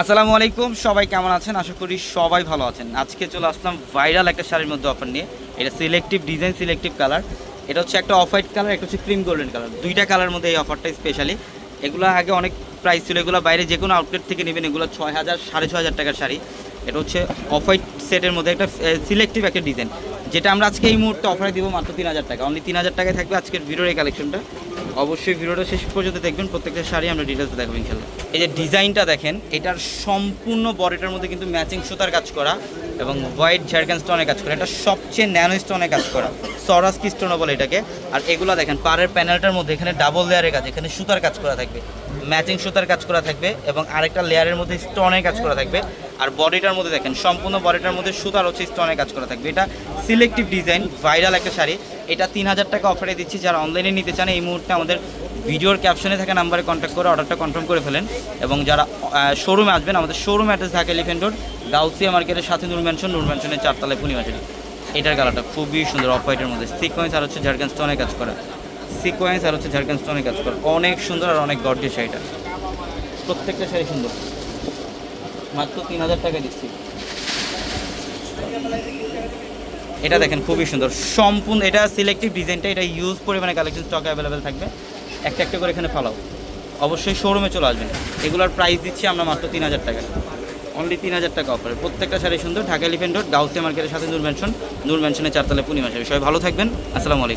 আসসালামু আলাইকুম, সবাই কেমন আছেন? আশা করি সবাই ভালো আছেন। আজকে চলে আসলাম ভাইরাল একটা শাড়ির মধ্যে অফার নিয়ে। এটা সিলেক্টিভ ডিজাইন সিলেক্টিভ কালার এটা হচ্ছে একটা অফ হোয়াইট কালার একটা হচ্ছে ক্রিম গোল্ডেন কালার দুইটা কালার মধ্যে এই অফারটা স্পেশালি এগুলো আগে অনেক প্রাইস ছিল, এগুলো বাইরে যে কোনো আউটলেট থেকে নেবেন, এগুলো ছয় হাজার, সাড়ে ছয় হাজার টাকার শাড়ি। এটা হচ্ছে অফ হোয়াইট সেটের মধ্যে একটা সিলেক্টিভ একটা ডিজাইন যেটা আমরা আজকে এই মুহূর্তে অফারে দিব মাত্র তিন হাজার টাকা। অনলি তিন হাজার টাকায় থাকবে আজকের ভিডিওর এই কালেকশনটা অবশ্যই ভিডিওটা শেষ পর্যন্ত দেখবেন, প্রত্যেকটা শাড়ি আমরা ডিটেলস দেখাবো ইনশাল্লাহ এই যে ডিজাইনটা দেখেন, এটার সম্পূর্ণ বডিটার মধ্যে কিন্তু ম্যাচিং সুতার কাজ করা। এবং হোয়াইট ঝাড়খান স্টোনের কাজ করা। এটা সবচেয়ে ন্যানো স্টোনে কাজ করা। সরাস কি স্টোনও বলে এটাকে। আর এগুলো দেখেন, পাড়ের প্যানেলটার মধ্যে এখানে ডাবল লেয়ারের কাজ, এখানে সুতার কাজ করা থাকবে, ম্যাচিং সুতার কাজ করা থাকবে এবং আরেকটা লেয়ারের মধ্যে স্টোনের কাজ করা থাকবে। আর বডিটার মধ্যে দেখেন, সম্পূর্ণ বডিটার মধ্যে সুতার হচ্ছে স্টোনের কাজ করা থাকবে। এটা সিলেক্টিভ ডিজাইন, ভাইরাল একটা শাড়ি। এটা তিন হাজার টাকা অফারে দিচ্ছি, যারা অনলাইনে নিতে চান, এই মুহূর্তে আমাদের ভিডিওর ক্যাপশনে থাকা নাম্বারে কন্ট্যাক্ট করে অর্ডারটা কনফার্ম করে ফেলেন এবং যারা শোরুমে আসবেন, আমাদের showroom address Dhaka elephant road Gausia মার্কেটের সাথে নূর ম্যানশন নূর ম্যানশনের চারতলায় পূর্ণিমাশারি এটার কালারটা খুবই সুন্দর অফ হোয়াইটের মধ্যে। সিকোয়েন্স আর হচ্ছে ঝাড়খান স্টোনের কাজ করা। সিকোয়েন্স আর হচ্ছে ঝাড়খান স্টোনের কাজ করা। অনেক সুন্দর আর অনেক গর্জের শাড়িটা। প্রত্যেকটা শাড়ি সুন্দর। মাত্র তিন হাজার টাকা দিচ্ছি। এটা দেখেন খুবই সুন্দর। সম্পূর্ণ, এটা সিলেক্টিভ ডিজাইনটা এটা ইউজ পরিমাণে কালেকশন স্টক অ্যাভেলেবেল থাকবে। একটা একটা করে এখানে ফালাও। অবশ্যই শোরুমে চলে আসবেন। এগুলোর প্রাইস দিচ্ছি আমরা মাত্র তিন হাজার টাকা। অনলি তিন হাজার টাকা অফারে প্রত্যেকটা শাড়ি সুন্দর। ঢাকা এলিফেন্ট রোড গাউসিয়া মার্কেটের সাথে নূর ম্যানশন নূর ম্যানশনের চারতলায় পূর্ণিমা সবাই ভালো থাকবেন। আসসালামু আলাইকুম।